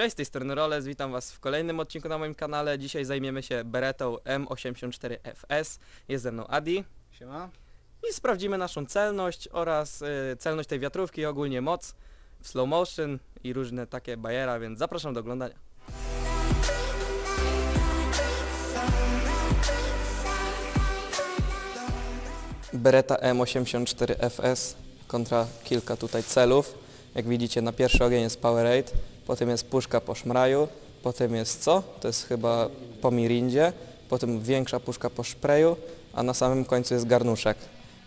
Cześć, z tej strony Roles, witam Was w kolejnym odcinku na moim kanale. Dzisiaj zajmiemy się Beretą M84FS. Jest ze mną Adi Siema. i sprawdzimy naszą celność oraz y, celność tej wiatrówki ogólnie moc w slow motion i różne takie bajera, więc zapraszam do oglądania. Beretta M84FS kontra kilka tutaj celów. Jak widzicie na pierwszy ogień jest Powerade, potem jest puszka po szmraju, potem jest co? To jest chyba po mirindzie, potem większa puszka po szpreju, a na samym końcu jest garnuszek.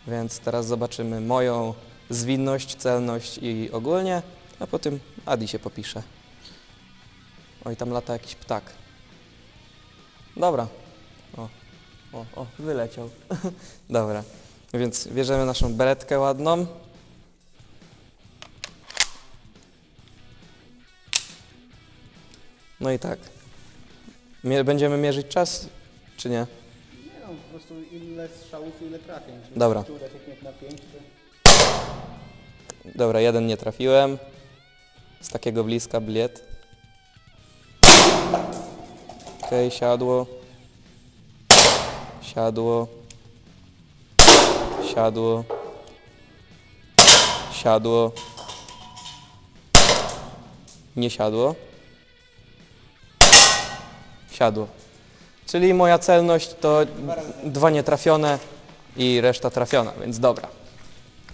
Więc teraz zobaczymy moją zwinność, celność i ogólnie, a potem Adi się popisze. Oj, tam lata jakiś ptak. Dobra. O, o, o, wyleciał. Dobra. Więc bierzemy naszą beretkę ładną. No i tak. Mie- będziemy mierzyć czas, czy nie? Nie no, po prostu ile strzałów, ile trafień. Czy Dobra. Czy na pięć, czy... Dobra, jeden nie trafiłem. Z takiego bliska bliet. Okej, siadło. Siadło. Siadło. Siadło. Nie siadło. Siadło. Czyli moja celność to dwa nietrafione i reszta trafiona, więc dobra.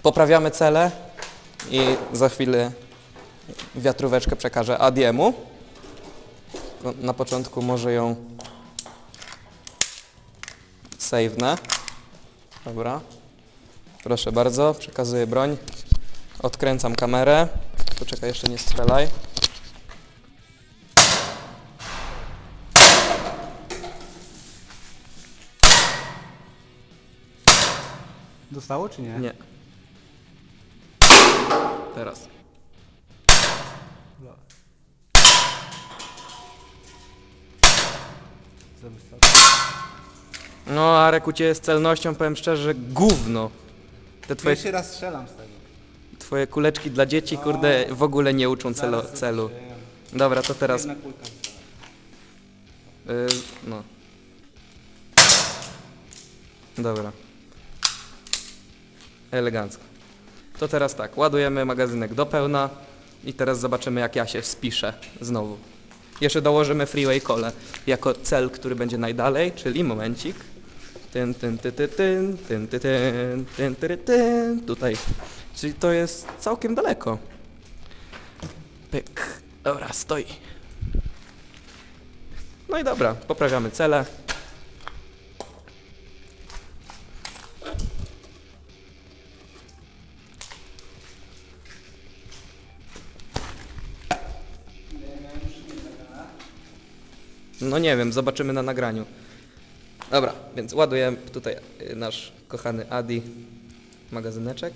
Poprawiamy cele i za chwilę wiatróweczkę przekażę Adiemu. Tylko Na początku może ją save'nę. Dobra. Proszę bardzo, przekazuję broń. Odkręcam kamerę. Poczekaj, jeszcze nie strzelaj. Dostało, czy nie? Nie. Teraz. No, Arek, u Ciebie z celnością, powiem szczerze, gówno. Te twoje, Pierwszy raz strzelam z tego. twoje kuleczki dla dzieci, kurde, w ogóle nie uczą celu. Zaraz celu. Dobra, to teraz Jedna kulka. Y, no. Dobra. Elegancko. To teraz tak, ładujemy magazynek do pełna i teraz zobaczymy jak ja się spiszę znowu. Jeszcze dołożymy freeway cole jako cel, który będzie najdalej, czyli momencik. Tyn, tyn, ty, ty, tyn, tyn, ty, tyn, tyn, tyry, tyn, tutaj. Czyli to jest całkiem daleko. Pyk. Dobra, stoi. No i dobra, poprawiamy cele. No nie wiem, zobaczymy na nagraniu. Dobra, więc ładuję tutaj y, nasz kochany Adi magazyneczek.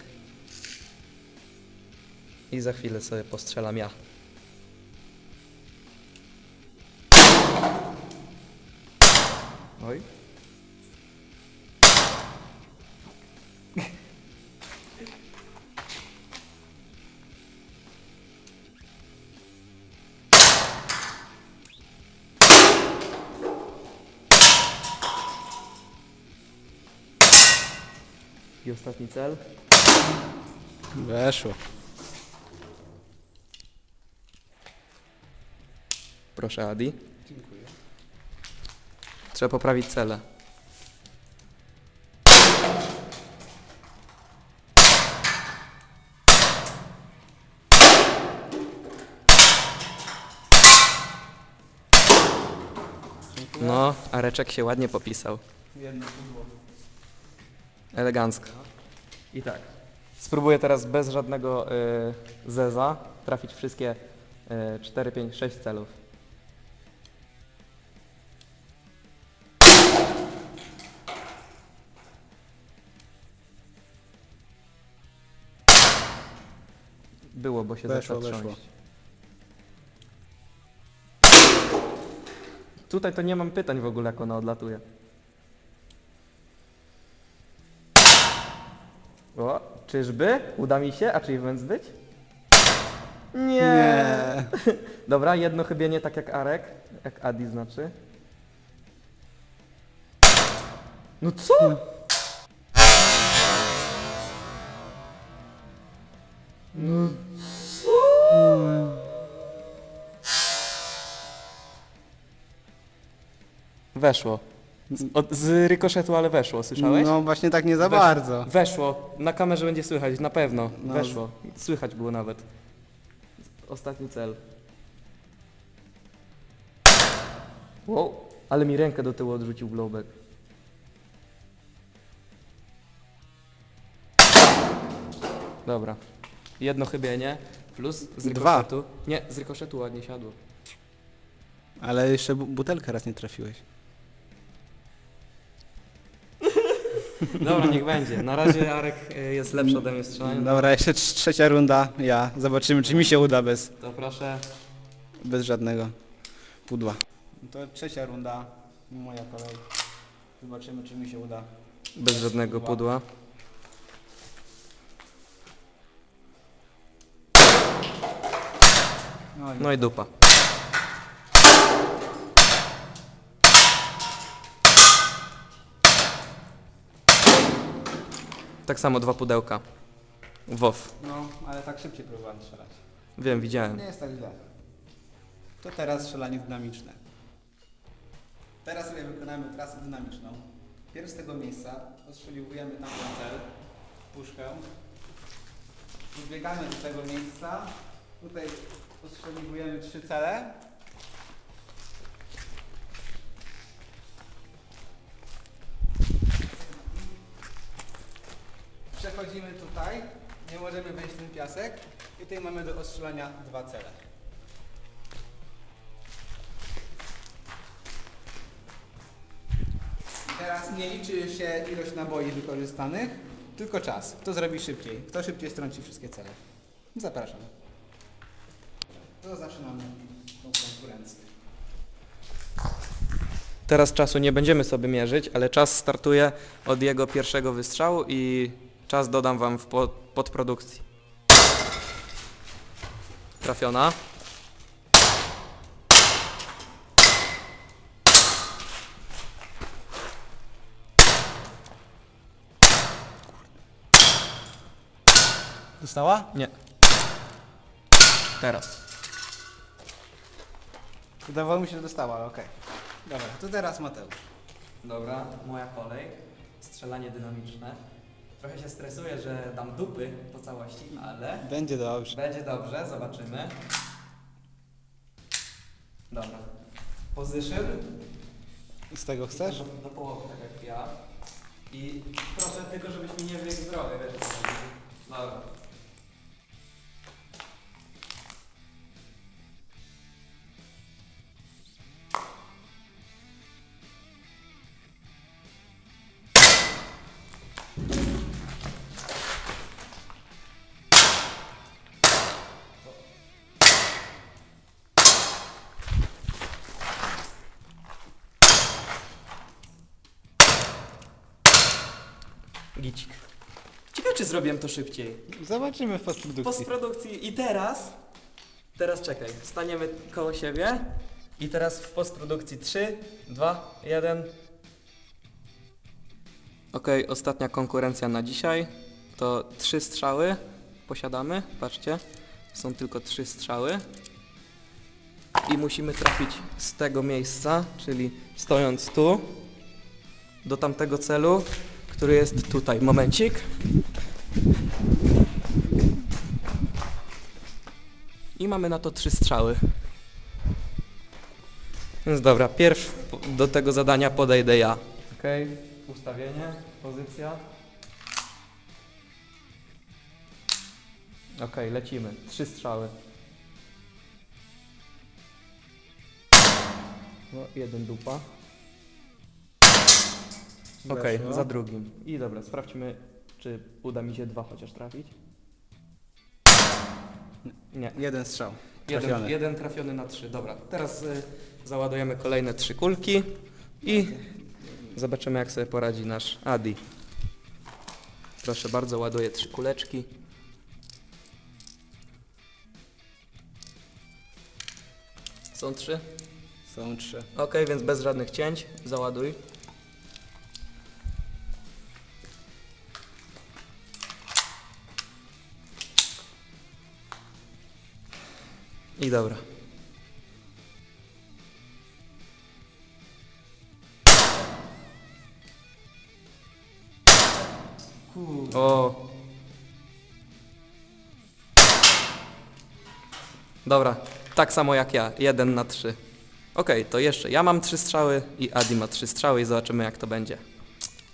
I za chwilę sobie postrzelam ja. Oj. I ostatni cel. Weszło. Proszę Adi. Dziękuję. Trzeba poprawić cele. No, Areczek się ładnie popisał. Jedno pudło. Elegancko. I tak. Spróbuję teraz bez żadnego y, zeza trafić wszystkie y, 4, 5, 6 celów. Było, bo się Weszło, zaczął weszło. trząść. Tutaj to nie mam pytań w ogóle, jak ona odlatuje. O, czyżby? Uda mi się achievement zbyć? Nie. Nie. Dobra, jedno chybienie tak jak Arek, jak Adi znaczy. No co? No co? Weszło. Z, od, z rykoszetu, ale weszło, słyszałeś? no właśnie tak nie za Wesz- bardzo. Weszło. Na kamerze będzie słychać, na pewno. No. Weszło. Słychać było nawet. Ostatni cel. Wow, ale mi rękę do tyłu odrzucił blowback. Dobra. Jedno chybienie plus z Dwa. rykoszetu. Nie, z rykoszetu ładnie siadło. Ale jeszcze bu- butelkę raz nie trafiłeś. Dobra, niech będzie. Na razie Arek y, jest lepszy ode mnie w strzelaniu. Dobra, jeszcze trz- trzecia runda. Ja. Zobaczymy, czy mi się uda bez, To proszę. bez żadnego pudła. To trzecia runda. Moja kolej. Zobaczymy, czy mi się uda. Bez żadnego pudła. No i No i dupa. Tak samo dwa pudełka. WOW. No, ale tak szybciej próbowałem strzelać. Wiem, widziałem. Nie jest tak źle. To teraz strzelanie dynamiczne. Teraz sobie wykonamy trasę dynamiczną. Pierw z tego miejsca ostrzeliwujemy tamten cel, puszkę. Podbiegamy do tego miejsca. Tutaj ostrzeliwujemy trzy cele. Przechodzimy tutaj. Nie możemy wejść w ten piasek. I tutaj mamy do ostrzelania dwa cele. Teraz nie liczy się ilość naboi wykorzystanych, tylko czas. Kto zrobi szybciej? Kto szybciej strąci wszystkie cele? Zapraszam. To zaczynamy tą konkurencję. Teraz czasu nie będziemy sobie mierzyć, ale czas startuje od jego pierwszego wystrzału i czas dodam wam w po- podprodukcji. Trafiona. Dostała? Nie. Teraz. Wydawało mi się, że dostała, ale okej. Dobra, to teraz Mateusz. Dobra, moja kolej. Strzelanie dynamiczne. Trochę się stresuję, że dam dupy po całości, ale Będzie dobrze. będzie dobrze, zobaczymy. Dobra. Position. Z tego chcesz? Do, do połowy, tak jak ja. I proszę tylko, żebyś mi nie wyjechał z drogę, wiesz. o co chodzi. Dobra. Czy zrobiłem to szybciej. Zobaczymy w postprodukcji. Postprodukcji i teraz, teraz czekaj, staniemy koło siebie i teraz w postprodukcji 3, 2, 1. Ok, ostatnia konkurencja na dzisiaj to trzy strzały posiadamy, patrzcie, są tylko trzy strzały i musimy trafić z tego miejsca, czyli stojąc tu do tamtego celu, który jest tutaj. Momencik. Mamy na to trzy strzały. Więc dobra, pierw do tego zadania podejdę ja. Ok, ustawienie, pozycja. Ok, lecimy. Trzy strzały. No, jeden dupa. Ok, Weszło. za drugim. I dobra, sprawdźmy, czy uda mi się dwa chociaż trafić. Nie, Jeden strzał. Jeden, Trafiony. jeden trafiony na trzy. Dobra, teraz y, załadujemy kolejne trzy kulki i zobaczymy jak sobie poradzi nasz Adi. Proszę bardzo, ładuję trzy kuleczki. Są trzy? Są trzy. Ok, więc bez żadnych cięć. Załaduj. I dobra. Kurde. O. Dobra, tak samo jak ja, jeden na trzy. Okej, to jeszcze ja mam trzy strzały i Adi ma trzy strzały i zobaczymy jak to będzie.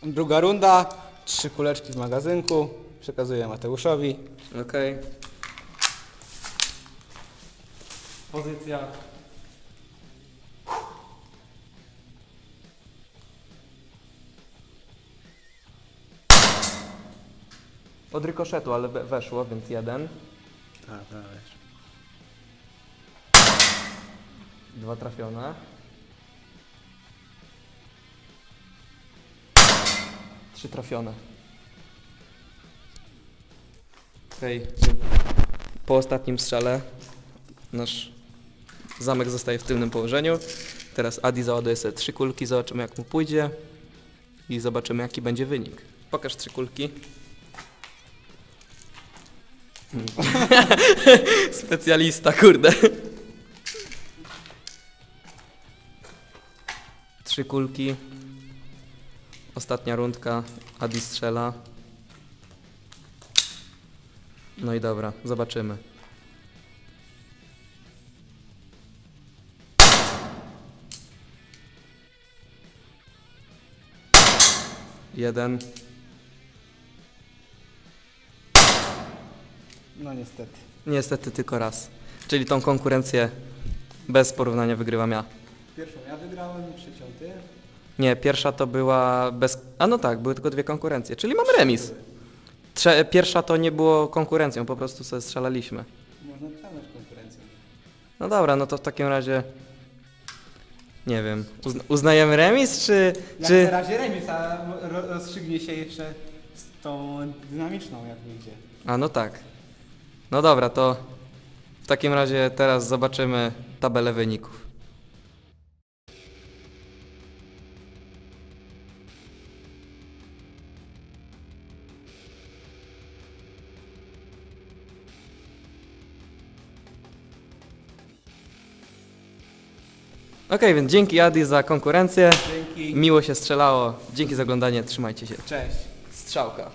Druga runda. Trzy kuleczki w magazynku. Przekazuję Mateuszowi. Okej. Pozycja. Od rykoszetu, ale we- weszło, więc jeden. Tak, tak, wiesz. Dwa trafione. Trzy trafione. Okej. Po ostatnim strzale nasz zamek zostaje w tylnym położeniu. Teraz Adi załaduje sobie trzy kulki, zobaczymy jak mu pójdzie i zobaczymy jaki będzie wynik. Pokaż trzy kulki. Hmm. Specjalista, kurde. Trzy kulki. Ostatnia rundka. Adi strzela. No i dobra, zobaczymy. Jeden. No niestety. Niestety tylko raz. Czyli tą konkurencję bez porównania wygrywam ja. Pierwszą ja wygrałem, trzecią ty. Nie, pierwsza to była bez. A no tak, były tylko dwie konkurencje, czyli mamy remis. Trze... Pierwsza to nie było konkurencją, po prostu sobie strzelaliśmy. Można nazwać konkurencją. No dobra, no to w takim razie. Nie wiem. Uzna... Uznajemy remis, czy. Jak czy... na razie remis, a ro- rozstrzygnie się jeszcze z tą dynamiczną, jak wyjdzie. A no tak. No dobra, to w takim razie teraz zobaczymy tabelę wyników. Okej, więc dzięki Adi za konkurencję. Dzięki. Miło się strzelało. Dzięki za oglądanie. Trzymajcie się. Cześć. Strzałka.